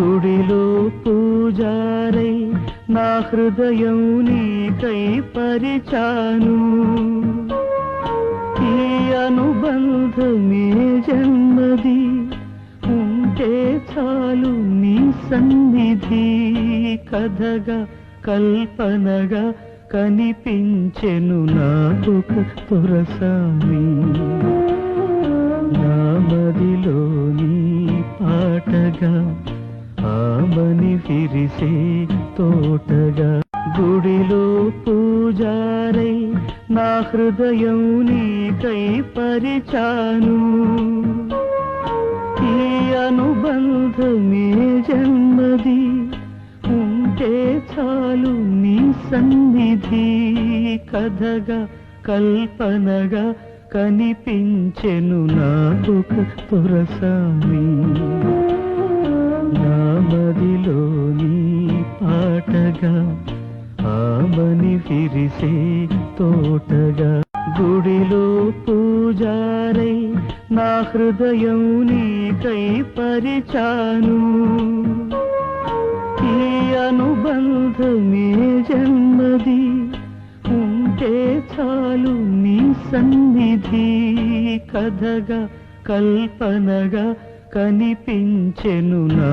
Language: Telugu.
గుడిలో పూజారై నా హృదయం నీకై పరిచాను. ఈ అనుబంధమే జన్మది ఉంటే చాలు నీ సన్నిధి కథగా కల్పనగా కనిపించెను నాకు తురసాని నా మదిలోని పాటగా ఆమని ఫిరిసే తోటగా గుడిలో పూజారై నా హృదయం నీకై పరిచాను. ఈ అనుబంధమే జన్మది ఉంటే చాలు నీ సన్నిధి కథగా కల్పనగా కనిపించెను నాకొక తురసాని పాటగా ఆమని ఫిరిసే తోటగా. గుడిలో పూజారై నా హృదయం నీకై పరిచాను. ఈ అనుబంధమే జన్మది ఉంటే చాలు నీ సన్నిధి. కథగా కల్పనగా కనిపించెను నా